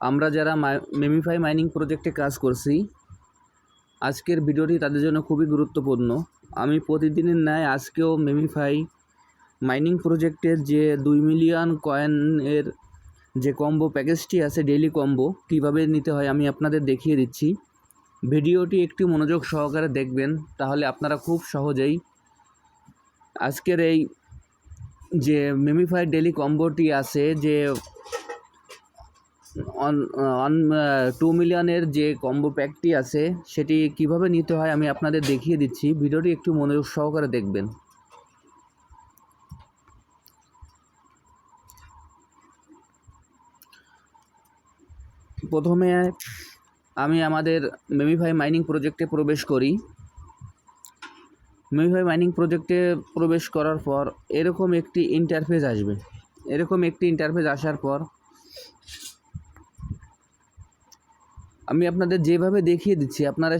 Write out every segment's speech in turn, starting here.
আমরা যারা মেমিফাই মাইনিং প্রজেক্টে কাজ করছি, আজকের ভিডিওটি তাদের জন্য খুবই গুরুত্বপূর্ণ। আমি প্রতিদিনের ন্যায় আজকেও মেমিফাই মাইনিং প্রজেক্টের যে দুই মিলিয়ন কয়েনের যে কম্বো প্যাকেজটি আছে ডেইলি কম্বো কীভাবে নিতে হয় আমি আপনাদের দেখিয়ে দিচ্ছি। ভিডিওটি একটি মনোযোগ সহকারে দেখবেন, তাহলে আপনারা খুব সহজেই আজকের এই যে মেমিফাই ডেলি কম্বোটি আছে, যে অন টু মিলিয়নের যে কম্বো প্যাকটি আছে, সেটি কীভাবে নিতে হয় আমি আপনাদের দেখিয়ে দিচ্ছি। ভিডিওটি একটু মনোযোগ সহকারে দেখবেন। প্রথমে আমি আমাদের মেমিফাই মাইনিং প্রজেক্টে প্রবেশ করি। মেমিফাই মাইনিং প্রজেক্টে প্রবেশ করার পর এরকম একটি ইন্টারফেস আসবে। এরকম একটি ইন্টারফেস আসার পর আমি আপনাদের যেভাবে দেখিয়ে দিচ্ছি, আপনারা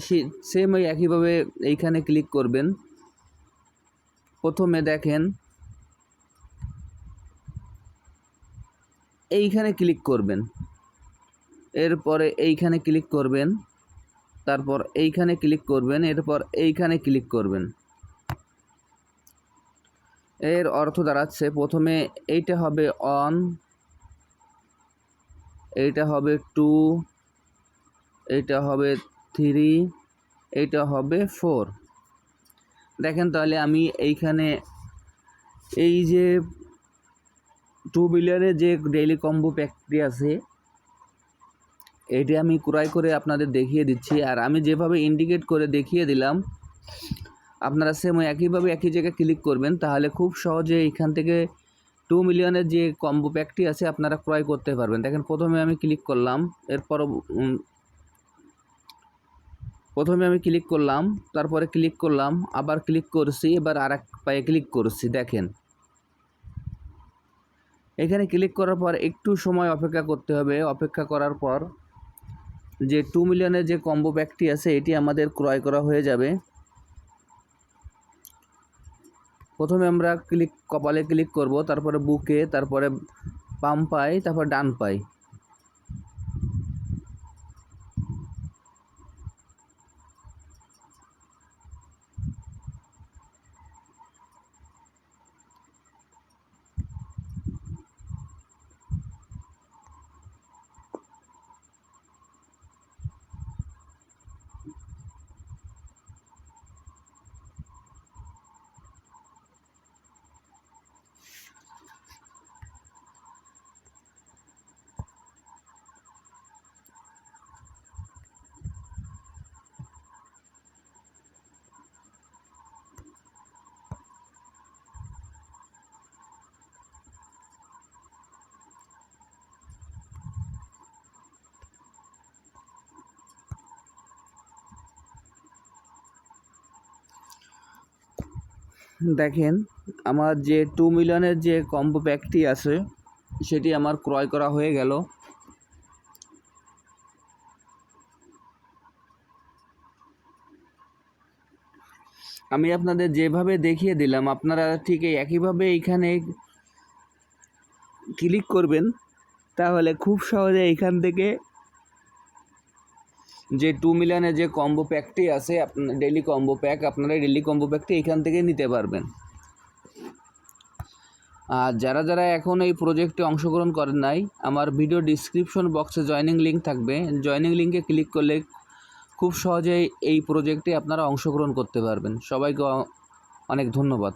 সেম ওই একইভাবে এইখানে ক্লিক করবেন। প্রথমে দেখেন, এইখানে ক্লিক করবেন। এরপরে এইখানে ক্লিক করবেন, তারপর এইখানে ক্লিক করবেন, এরপর এইখানে ক্লিক করবেন। এর অর্থ দাঁড়াচ্ছে, প্রথমে এইটা হবে অন এইটা হবে টু এইটা হবে থ্রি এইটা হবে ফোর দেখেন তাহলে আমি এইখানে এই যে টু বিলিয়নের যে ডেইলি কম্বো প্যাকটি আছে, এটি আমি ক্রয় করে আপনাদের দেখিয়ে দিচ্ছি। আর আমি যেভাবে ইন্ডিকেট করে দেখিয়ে দিলাম, আপনারা সেম একইভাবে একই জায়গায় ক্লিক করবেন, তাহলে খুব সহজে এইখান থেকে টু মিলিয়নের যে কম্বো প্যাকটি আছে, আপনারা ক্রয় করতে পারবেন। দেখেন প্রথমে আমি ক্লিক করলাম, এরপর প্রথমে আমি ক্লিক করলাম, তারপরে ক্লিক করলাম, আবার ক্লিক করছি, এবার আর এক পায়ে ক্লিক করছি, দেখেন। এখানে ক্লিক করার পর একটু সময় অপেক্ষা করতে হবে। অপেক্ষা করার পর যে টু মিলিয়নের যে কম্বো প্যাকটি আছে, এটি আমাদের ক্রয় করা হয়ে যাবে। প্রথমে আমরা ক্লিক কপালে ক্লিক করব, তারপরে বুকে তারপরে বাম পাই তারপর ডান পাই দেখেন, আমার যে টু মিলিয়নের যে কম্বো প্যাকটি আছে, সেটি আমার ক্রয় করা হয়ে গেল। আমি আপনাদের যেভাবে দেখিয়ে দিলাম, আপনারা ঠিক একইভাবে এইখানে ক্লিক করবেন, তাহলে খুব সহজে এইখান থেকে যে টু মিলিয়নের যে কম্বো প্যাকটি আছে আপনার ডেলি কম্বো প্যাক আপনারা ডেলি কম্বো প্যাকটি এখান থেকে নিতে পারবেন। আর যারা যারা এখন এই প্রজেক্টে অংশগ্রহণ করেন নাই, আমার ভিডিও ডিসক্রিপশন বক্সে জয়নিং লিঙ্ক থাকবে। জয়নিং লিঙ্কে ক্লিক করলে খুব সহজেই এই প্রজেক্টে আপনারা অংশগ্রহণ করতে পারবেন। সবাইকে অনেক ধন্যবাদ।